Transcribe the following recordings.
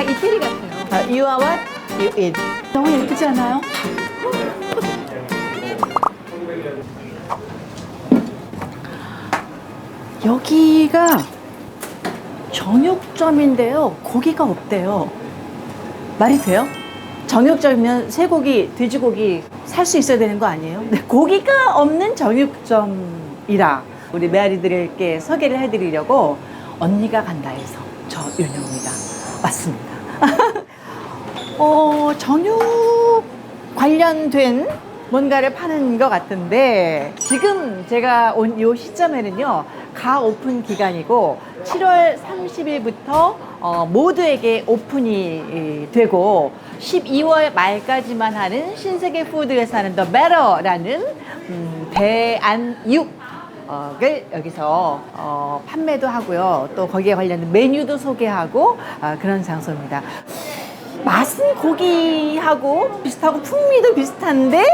다 이태리 같아요. 아, you are what? You eat. 너무 예쁘지 않아요? 여기가 정육점인데요. 고기가 없대요. 말이 돼요? 정육점이면 쇠고기, 돼지고기 살 수 있어야 되는 거 아니에요? 네, 고기가 없는 정육점이라 우리 메아리들에게 소개를 해드리려고 언니가 간다 해서 저 윤영입니다. 왔습니다. 어, 정육 관련된 뭔가를 파는 것 같은데 지금 제가 온 이 시점에는요 가 오픈 기간이고 7월 30일부터 어, 모두에게 오픈이 이, 되고 12월 말까지만 하는 신세계 푸드에서 하는 더 베러라는 음, 대안육 을 여기서 어, 판매도 하고요. 또 거기에 관련된 메뉴도 소개하고 아, 그런 장소입니다. 맛은 고기하고 비슷하고 풍미도 비슷한데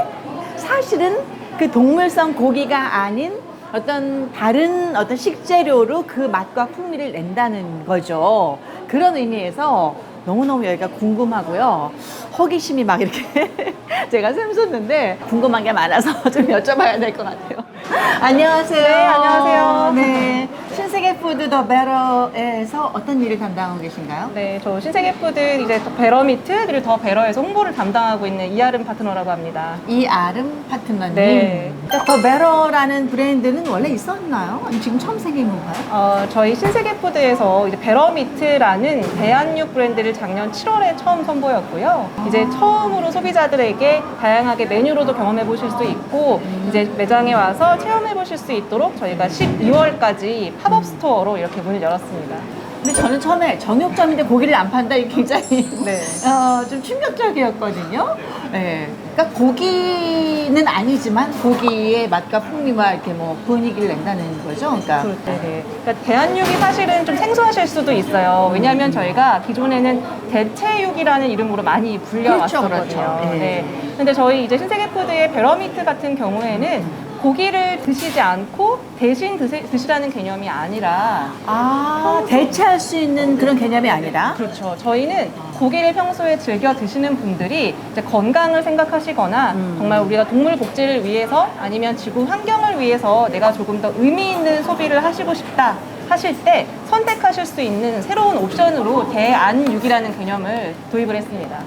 사실은 그 동물성 고기가 아닌 어떤 다른 어떤 식재료로 그 맛과 풍미를 낸다는 거죠. 그런 의미에서 너무너무 여기가 궁금하고요. 호기심이 막 이렇게 제가 샘솟는데 궁금한 게 많아서 좀 여쭤봐야 될 것 같아요. 안녕하세요. 네, 안녕하세요. 네. 신세계 푸드 더 베러에서 어떤 일을 담당하고 계신가요? 네, 저 신세계 푸드 이제 더 베러미트 그리고 더 베러에서 홍보를 담당하고 있는 이아름 파트너라고 합니다. 이아름 파트너님. 네. 더 베러라는 브랜드는 원래 있었나요? 아니, 지금 처음 생긴 건가요? 어, 저희 신세계 푸드에서 이제 베러미트라는 대한육 브랜드를 작년 7월에 처음 선보였고요. 이제 처음으로 소비자들에게 다양하게 메뉴로도 경험해 보실 수 있고 이제 매장에 와서 체험해 보실 수 있도록 저희가 12월까지 팝업 스토어로 이렇게 문을 열었습니다. 근데 저는 처음에 정육점인데 고기를 안 판다 이게 굉장히 네. 어, 좀 충격적이었거든요. 네. 그러니까 고기는 아니지만 고기의 맛과 풍미와 이렇게 뭐 분위기를 낸다는 거죠. 그러니까 네. 그러니까 대한육이 사실은 좀 생소하실 수도 있어요. 왜냐하면 저희가 기존에는 대체육이라는 이름으로 많이 불려왔거든요. 그렇죠, 그렇죠. 네. 네. 근데 저희 이제 신세계푸드의 베러미트 같은 경우에는 고기를 드시지 않고 대신 드시, 드시라는 개념이 아니라 아 대체할 수 있는 그런 개념이 아니라 그렇죠. 저희는 고기를 평소에 즐겨 드시는 분들이 이제 건강을 생각하시거나 음. 정말 우리가 동물 복지를 위해서 아니면 지구 환경을 위해서 내가 조금 더 의미 있는 소비를 하시고 싶다 하실 때 선택하실 수 있는 새로운 옵션으로 대안육이라는 개념을 도입을 했습니다.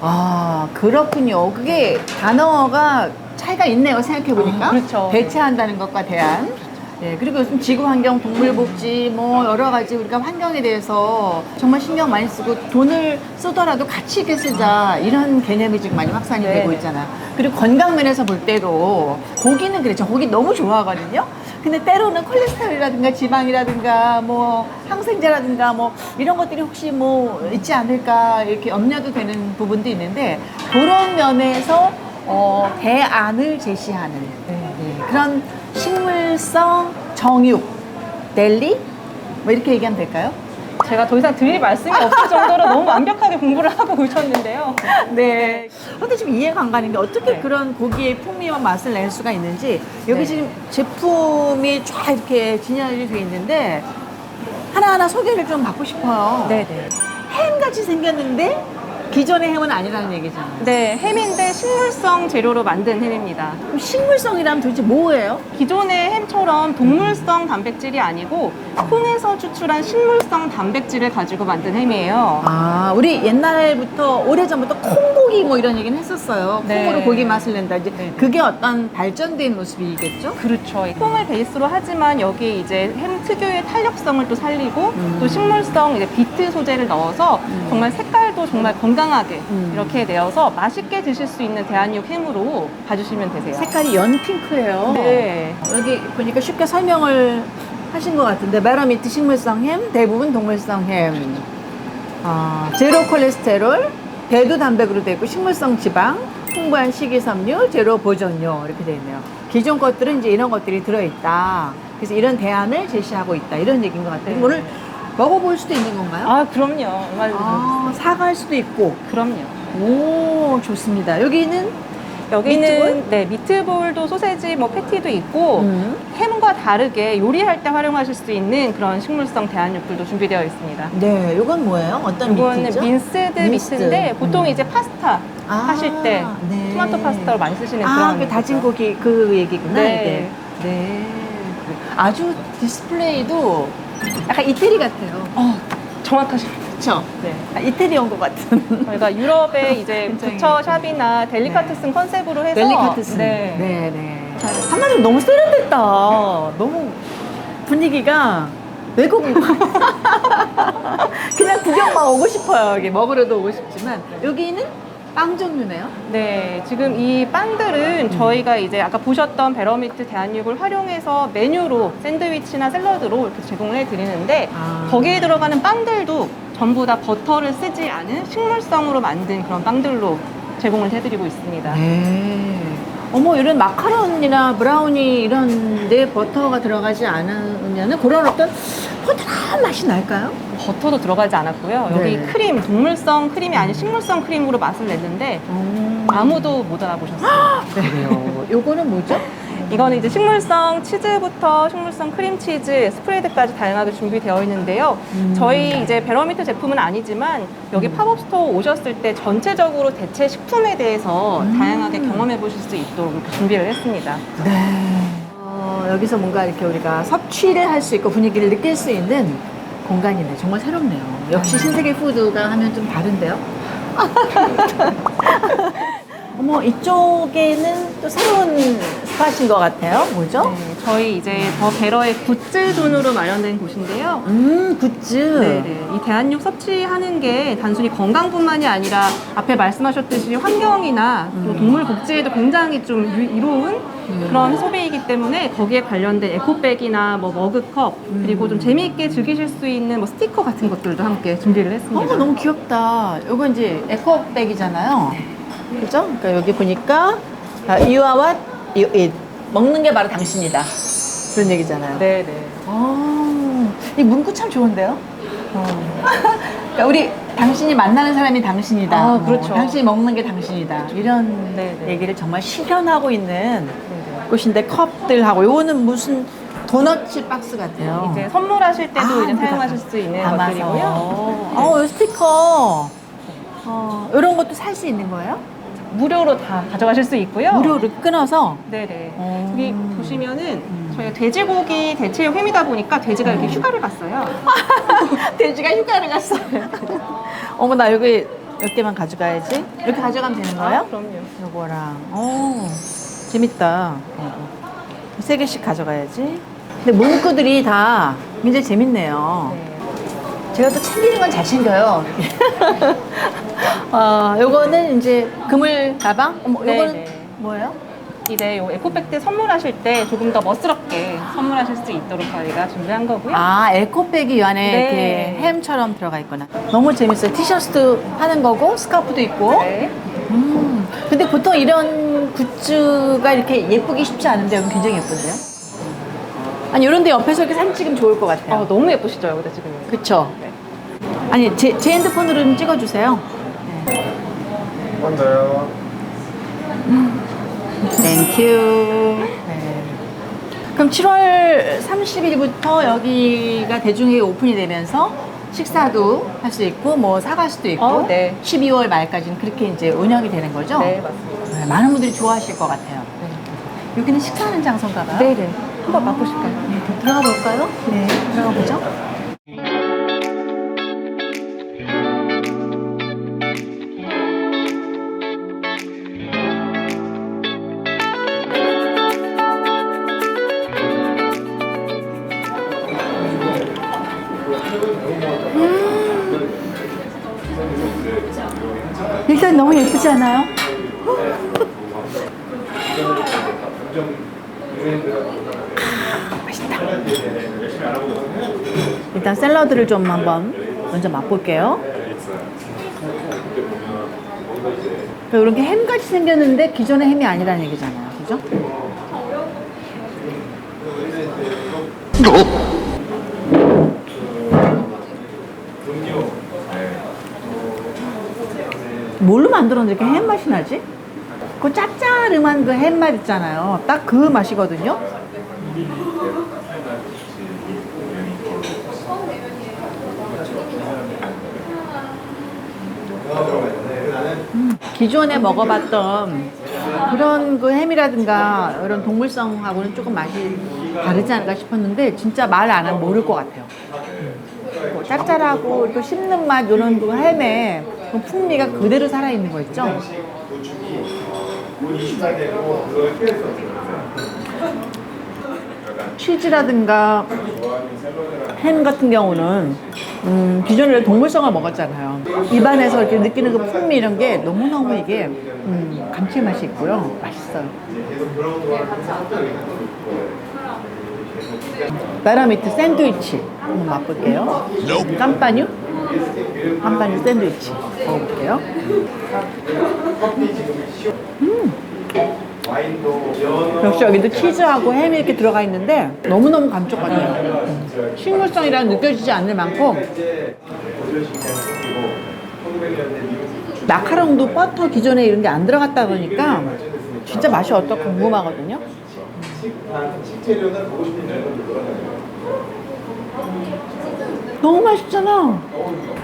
아 그렇군요. 그게 단어가 차이가 있네요. 생각해 보니까 아, 그렇죠. 대체한다는 것과 대안. 네, 그리고 요즘 지구 환경, 동물 복지, 뭐 여러 가지 우리가 환경에 대해서 정말 신경 많이 쓰고 돈을 쓰더라도 가치 있게 쓰자 이런 개념이 지금 많이 확산이 네. 되고 있잖아요. 그리고 건강 면에서 볼 때도 고기는 그렇죠. 고기 너무 좋아하거든요. 근데 때로는 콜레스테롤이라든가 지방이라든가 뭐 항생제라든가 뭐 이런 것들이 혹시 뭐 있지 않을까 이렇게 염려도 되는 부분도 있는데 그런 면에서 어, 대안을 제시하는 네, 그런 식물성 정육 델리 뭐 이렇게 얘기하면 될까요? 제가 더 이상 드릴 말씀이 없을 정도로 너무 완벽하게 공부를 하고 오셨는데요. 네. 근데 지금 이해가 안 가는 게 어떻게 네. 그런 고기의 풍미와 맛을 낼 수가 있는지 여기 네. 지금 제품이 쫙 이렇게 진열이 돼 있는데 하나하나 소개를 좀 받고 싶어요. 네네. 햄같이 생겼는데 기존의 햄은 아니라는 얘기잖아요. 네, 햄인데 식물성 재료로 만든 햄입니다. 그럼 식물성이라면 도대체 뭐예요? 기존의 햄처럼 동물성 단백질이 아니고 콩에서 추출한 식물성 단백질을 가지고 만든 햄이에요. 아, 우리 옛날부터 오래전부터 콩고기 뭐 이런 얘기는 했었어요. 네. 콩으로 고기 맛을 낸다. 이제 네. 그게 어떤 발전된 모습이겠죠? 그렇죠. 콩을 베이스로 하지만 여기에 이제 햄 특유의 탄력성을 또 살리고 음. 또 식물성 이제 비트 소재를 넣어서 정말 색깔도 정말 건강 하게 음. 이렇게 내어서 맛있게 드실 수 있는 대한육 햄으로 봐주시면 되세요. 색깔이 연핑크예요. 네. 여기 보니까 쉽게 설명을 하신 것 같은데 메라미트 식물성 햄, 대부분 동물성 햄, 아, 제로 콜레스테롤, 대두 단백으로 되어 있고 식물성 지방, 풍부한 식이섬유, 제로 보존료 이렇게 되어 있네요. 기존 것들은 이제 이런 것들이 들어있다. 그래서 이런 대안을 제시하고 있다. 이런 얘기인 것 같아요. 네. 오늘 먹어볼 수도 있는 건가요? 아, 그럼요. 아, 사갈 수도 있고. 그럼요. 오, 좋습니다. 여기는 여기는 미트볼? 네 미트볼도 소세지, 뭐 패티도 있고 음. 햄과 다르게 요리할 때 활용하실 수 있는 그런 식물성 대한육들도 준비되어 있습니다. 네, 이건 뭐예요? 어떤 이거는 미트죠? 민스드 민스드. 미트인데 보통 음. 이제 파스타 아, 하실 때 네. 토마토 파스타로 많이 쓰시는 아, 그런 그 다진. 고기 그 얘기구나. 네. 이게. 네. 아주 디스플레이도 약간 이태리 같아요. 어, 정확하십니다. 그렇죠? 네. 아, 이태리 온 것 같은. 저희가 유럽에 이제 굉장히- 부처 샵이나 델리카테슨 컨셉으로 해서 델리카테스. 네. 네, 네. 한마디로 너무 세련됐다. 너무 분위기가 외국 그냥 구경만 오고 싶어요. 여기 먹으러도 오고 싶지만 여기는 빵 종류네요. 네, 지금 이 빵들은 저희가 이제 아까 보셨던 베러미트 대한육을 활용해서 메뉴로 샌드위치나 샐러드로 이렇게 제공을 해드리는데 아. 거기에 들어가는 빵들도 전부 다 버터를 쓰지 않은 식물성으로 만든 그런 빵들로 제공을 해드리고 있습니다. 네. 어머 이런 마카롱이나 브라우니 이런 데 버터가 들어가지 않으면 그런 어떤 포근한 맛이 날까요? 버터도 들어가지 않았고요. 여기 네. 크림, 동물성 크림이 아닌 식물성 크림으로 맛을 냈는데 아무도 못 알아보셨어요. 그래요. 요거는 뭐죠? 이거는 이제 식물성 치즈부터 식물성 크림치즈, 스프레드까지 다양하게 준비되어 있는데요. 음. 저희 이제 베러미트 제품은 아니지만 여기 팝업 스토어 오셨을 때 전체적으로 대체 식품에 대해서 음. 다양하게 경험해 보실 수 있도록 이렇게 준비를 했습니다. 네. 어, 여기서 뭔가 이렇게 우리가 섭취를 할 수 있고 분위기를 느낄 수 있는 공간이네. 정말 새롭네요. 역시 신세계 푸드가 하면 좀 다른데요? 어머, 이쪽에는 또 새로운 스팟인 것 같아요. 뭐죠? 네, 저희 이제 더 베러의 굿즈 존으로 마련된 곳인데요. 음, 굿즈. 네네. 이 대한육 섭취하는 게 단순히 건강뿐만이 아니라 앞에 말씀하셨듯이 환경이나 또 동물 복지에도 굉장히 좀 유- 이로운 그런 소비이기 때문에 거기에 관련된 에코백이나 뭐 머그컵 그리고 좀 재미있게 즐기실 수 있는 뭐 스티커 같은 것들도 함께 준비를 했습니다. 어, 너무 귀엽다. 이거 이제 에코백이잖아요. 그죠? 그러니까 여기 보니까 아, you are what eat. 먹는 게 바로 당신이다. 그런 얘기잖아요. 네 네. 아, 이 문구 참 좋은데요? 그러니까 우리 당신이 만나는 사람이 당신이다. 아, 뭐, 그렇죠. 당신이 먹는 게 당신이다. 이런 네 네. 얘기를 정말 실현하고 있는 네네. 곳인데 컵들하고 요거는 무슨 도넛 박스 같아요. 이제 선물하실 때도 아, 이제 사용하실 수 있는 담아서. 것들이고요. 어, 이 스티커. 어, 이런 것도 살 수 있는 거예요? 무료로 다 가져가실 수 있고요. 무료로 끊어서. 네네. 어. 여기 보시면은 음. 저희가 돼지고기 대체육 햄이다 보니까 돼지가 이렇게 휴가를 갔어요. 돼지가 휴가를 갔어요. 어머, 나 여기 몇 개만 가져가야지. 이렇게 가져가면 되는 거예요? 아, 그럼요. 요거랑. 오, 재밌다. 이거. 세 개씩 가져가야지. 근데 문구들이 다 굉장히 재밌네요. 네. 제가 또 챙기는 건 잘 챙겨요. 어, 요거는 이제 그물 가방? 어머, 요거는 네, 네. 뭐예요? 이제 요 에코백들 선물하실 때 조금 더 멋스럽게 선물하실 수 있도록 저희가 준비한 거고요. 아, 에코백이 이 안에 네. 이렇게 햄처럼 들어가 있구나. 너무 재밌어요. 티셔츠도 하는 거고, 스카프도 있고. 네. 음. 근데 보통 이런 굿즈가 이렇게 예쁘기 쉽지 않은데 여기 굉장히 예쁜데요? 아니, 이런 데 옆에서 이렇게 사진 찍으면 좋을 것 같아요. 어, 너무 예쁘시죠, 여기다 지금. 그쵸? 네. 아니, 제, 제 핸드폰으로 좀 찍어주세요. 맞나요? 땡큐. 네. 그럼 7월 30일부터 여기가 대중에게 오픈이 되면서 식사도 할 수 있고 뭐 사갈 수도 있고 어, 네. 12월 말까지는 그렇게 이제 운영이 되는 거죠? 네, 맞습니다. 네, 많은 분들이 좋아하실 것 같아요. 여기는 식사하는 장소인가 봐요. 네네. 한번 맛보실까요? 네, 들어가 볼까요? 네, 들어가 보죠. 예쁘지 않아요? 맛있다. 일단 샐러드를 좀 한번 먼저 맛볼게요. 이런 게 햄같이 생겼는데 기존의 햄이 아니라는 얘기잖아요. 그죠? 뭘로 만들었는데 이렇게 햄 맛이 나지? 그 짭짤음한 그 햄맛 있잖아요. 딱 그 맛이거든요. 음, 기존에 먹어봤던 그런 그 햄이라든가 이런 동물성하고는 조금 맛이 다르지 않을까 싶었는데 진짜 말 안 하면 모를 것 같아요. 뭐 짭짤하고 또 씹는 맛 이런 그 햄의 그 풍미가 그대로 살아있는 거 있죠? 치즈라든가 햄 같은 경우는 음, 기존에 동물성을 먹었잖아요. 입안에서 이렇게 느끼는 그 풍미 이런 게 너무너무 이게 음, 감칠맛이 있고요. 맛있어요. 베라미트 샌드위치 한번 맛볼게요. 깜빠뉴? 깜빠뉴 샌드위치 먹어볼게요. 역시 여기도 치즈하고 햄이 이렇게 들어가 있는데 너무너무 감쪽같아요. 음. 식물성이랑 느껴지지 않을 만큼 마카롱도 버터 기존에 이런 게 안 들어갔다 보니까 진짜 맛이 어떨까 궁금하거든요. 식재료는 보고 싶은 대로 들어가요. 너무 맛있잖아. 음!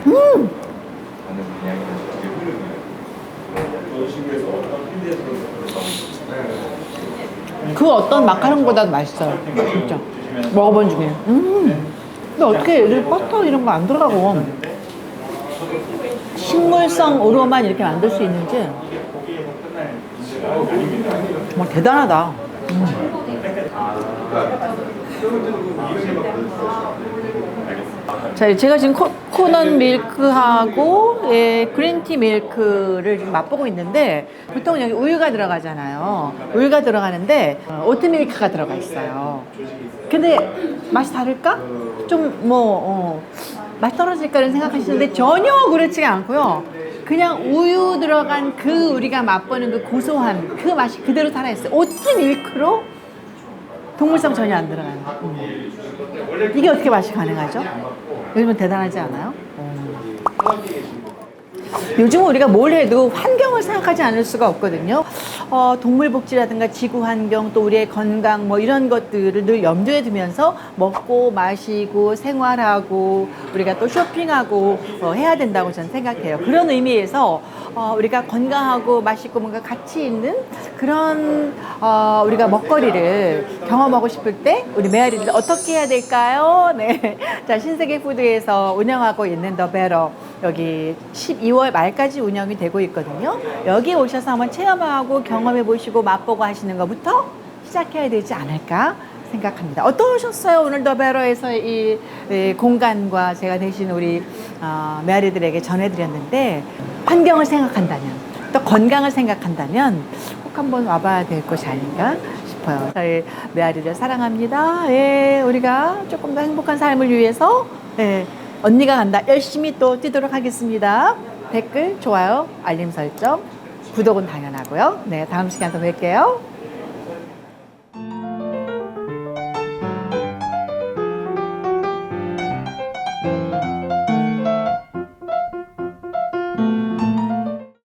하는 그냥 이렇게 흐르는 해서 어떤 필드에서 그 어떤 마카롱보다도 맛있어요. 진짜. 먹어본 중에. 음. 근데 어떻게 이렇게 버터 이런 거 안 들어가고 식물성으로만 이렇게 만들 수 있는지 정말 대단하다. 자, 제가 지금 코, 코넛 밀크하고 예, 그린티 밀크를 지금 맛보고 있는데 보통 여기 우유가 들어가잖아요. 우유가 들어가는데 어, 오트 밀크가 들어가 있어요. 근데 맛이 다를까? 좀뭐 어, 맛 떨어질까를 생각하시는데 전혀 그렇지가 않고요. 그냥 우유 들어간 그 우리가 맛보는 그 고소한 그 맛이 그대로 살아있어요. 오트 밀크로 동물성 전혀 안 들어가요. 음. 이게 어떻게 맛이 가능하죠? 요즘은 대단하지 않아요? 요즘 우리가 뭘 해도 환경을 생각하지 않을 수가 없거든요. 어, 동물 복지라든가 지구 환경 또 우리의 건강 뭐 이런 것들을 늘 염두에 두면서 먹고 마시고 생활하고 우리가 또 쇼핑하고 어, 해야 된다고 저는 생각해요. 그런 의미에서 어, 우리가 건강하고 맛있고 뭔가 가치 있는 그런 어, 우리가 먹거리를 경험하고 싶을 때 우리 메아리들 어떻게 해야 될까요? 네. 자, 신세계 푸드에서 운영하고 있는 더 베러 여기 12월 말까지 운영이 되고 있거든요. 여기 오셔서 한번 체험하고 경험해 보시고 맛보고 하시는 것부터 시작해야 되지 않을까 생각합니다. 어떠셨어요? 오늘 더 베러에서 이, 이 공간과 제가 대신 우리 어, 메아리들에게 전해드렸는데 환경을 생각한다면 또 건강을 생각한다면 꼭 한번 와봐야 될 곳이 아닌가 싶어요. 저희 메아리를 사랑합니다. 예, 우리가 조금 더 행복한 삶을 위해서 예, 언니가 간다. 열심히 또 뛰도록 하겠습니다. 댓글, 좋아요, 알림 설정, 구독은 당연하고요. 네, 다음 시간 또 뵐게요.